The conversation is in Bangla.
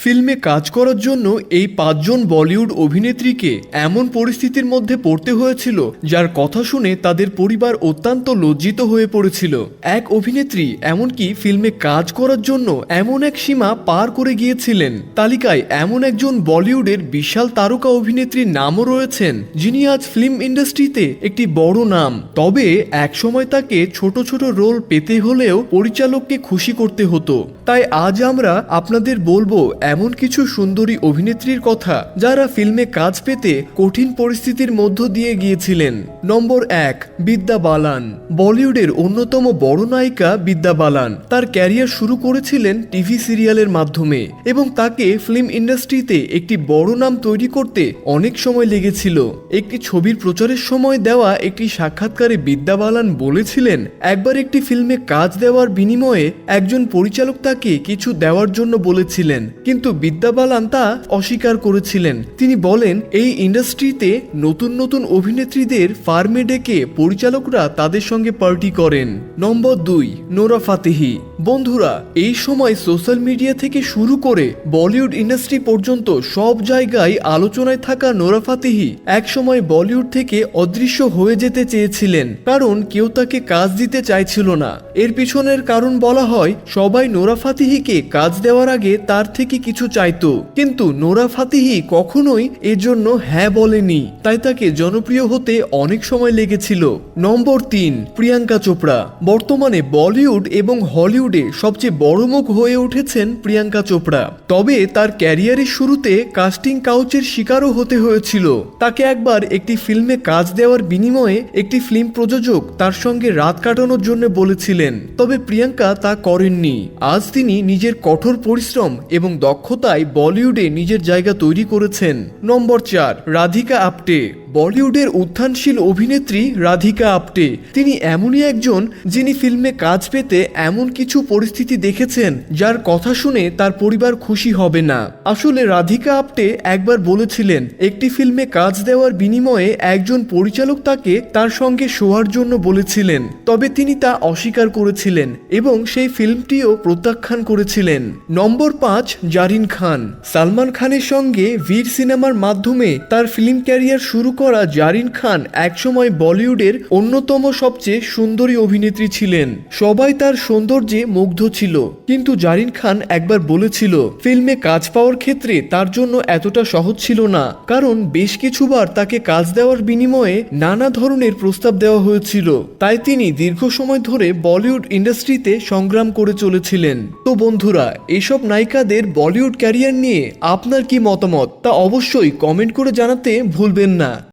ফিল্মে কাজ করার জন্য এই পাঁচজন বলিউড অভিনেত্রীকে এমন পরিস্থিতির মধ্যে পড়তে হয়েছিল, যার কথা শুনে তাদের পরিবার অত্যন্ত লজ্জিত হয়ে পড়েছিল। এক অভিনেত্রী এমনকি ফিল্মে কাজ করার জন্য এমন এক সীমা পার করে গিয়েছিলেন। তালিকায় এমন একজন বলিউডের বিশাল তারকা অভিনেত্রীর নামও রয়েছেন, যিনি আজ ফিল্ম ইন্ডাস্ট্রিতে একটি বড় নাম। তবে একসময় তাকে ছোট ছোট রোল পেতে হলেও পরিচালককে খুশি করতে হতো। তাই আজ আমরা আপনাদের বলব এমন কিছু সুন্দরী অভিনেত্রীর কথা যারা ফিল্মে কাজ পেতে কঠিন পরিস্থিতির মধ্য দিয়ে গিয়েছিলেন। নম্বর এক, বিদ্যা বালান। বলিউডের অন্যতম বড় নায়িকা বিদ্যা বালান তার ক্যারিয়ার শুরু করেছিলেন টিভি সিরিয়ালের মাধ্যমে এবং তাকে ফিল্ম ইন্ডাস্ট্রিতে একটি বড় নাম তৈরি করতে অনেক সময় লেগেছিল। একটি ছবির প্রচারের সময় দেওয়া একটি সাক্ষাৎকারে বিদ্যা বালান বলেছিলেন, একবার একটি ফিল্মে কাজ দেওয়ার বিনিময়ে একজন পরিচালক তাকে কিছু দেওয়ার জন্য বলেছিলেন, কিন্তু বিদ্যা বালান তা অস্বীকার করেছিলেন। তিনি বলেন, এই ইন্ডাস্ট্রিতে নতুন নতুন অভিনেত্রীদের ফার্মে ডেকে পরিচালকরা তাদের সঙ্গে পার্টি করেন। নম্বর দুই, নোরা ফাতেহি। বন্ধুরা, এই সময় সোশ্যাল মিডিয়া থেকে শুরু করে বলিউড ইন্ডাস্ট্রি পর্যন্ত সব জায়গায় আলোচনায় থাকা নোরা ফাতেহি একসময় বলিউড থেকে অদৃশ্য হয়ে যেতে চেয়েছিলেন, কারণ কেউ তাকে কাজ দিতে চাইছিল না। এর পিছনের কারণ বলা হয়, সবাই নোরা ফাতিহিকে কাজ দেওয়ার আগে তার থেকে কিছু চাইতো। কিন্তু নোরা ফাতিহি কখনোই এজন্য হ্যাঁ বলেনি। তাই তাকে জনপ্রিয় হতে অনেক সময় লেগেছিল। নম্বর তিন, প্রিয়াঙ্কা চোপড়া। বর্তমানে বলিউড এবং হলিউডে সবচেয়ে বড় মুখ হয়ে উঠেছেন প্রিয়াঙ্কা চোপড়া। তবে তার ক্যারিয়ারের শুরুতে কাস্টিং কাউচের শিকারও হতে হয়েছিল। তাকে একবার একটি ফিল্মে কাজ দেওয়ার বিনিময়ে একটি ফিল্ম প্রযোজক তার সঙ্গে রাত কাটানোর জন্য বলেছিলেন। তবে প্রিয়াঙ্কা তা করেননি। আজ তিনি নিজের কঠোর পরিশ্রম এবং দক্ষতায় বলিউডে নিজের জায়গা তৈরি করেছেন। নম্বর চার, রাধিকা আপ্টে। বলিউডের উত্থানশীল অভিনেত্রী রাধিকা আপ্টে। তিনি এমনই একজন যিনি ফিল্মে কাজ পেতে এমন কিছু পরিস্থিতি দেখেছেন, যার কথা শুনে তার পরিবার খুশি হবে না। আসলে রাধিকা আপ্টে একবার বলেছিলেন, একটি ফিল্মে কাজ দেওয়ার বিনিময়ে একজন পরিচালক তাকে তার সঙ্গে শোয়ার জন্য বলেছিলেন, তবে তিনি তা অস্বীকার করেছিলেন এবং সেই ফিল্মটিও প্রত্যাখ্যান করেছিলেন। নম্বর পাঁচ, জারিন খান। সালমান খানের সঙ্গে বীর সিনেমার মাধ্যমে তার ফিল্ম ক্যারিয়ার শুরু করা জারিন খান একসময় বলিউডের অন্যতম সবচেয়ে সুন্দরী অভিনেত্রী ছিলেন। সবাই তার সৌন্দর্যে মুগ্ধ ছিল। কিন্তু জারিন খান একবার বলেছিল, ফিল্মে কাজ পাওয়ার ক্ষেত্রে তার জন্য এতটা সহজ ছিল না। কারণ বেশ কিছুবার তাকে কাজ দেওয়ার বিনিময়ে নানা ধরনের প্রস্তাব দেওয়া হয়েছিল। তাই তিনি দীর্ঘ সময় ধরে বলিউড ইন্ডাস্ট্রিতে সংগ্রাম করে চলেছিলেন। তো বন্ধুরা, এসব নায়িকাদের বলিউড ক্যারিয়ার নিয়ে আপনার কি মতামত? তা অবশ্যই কমেন্ট করে জানাতে ভুলবেন না।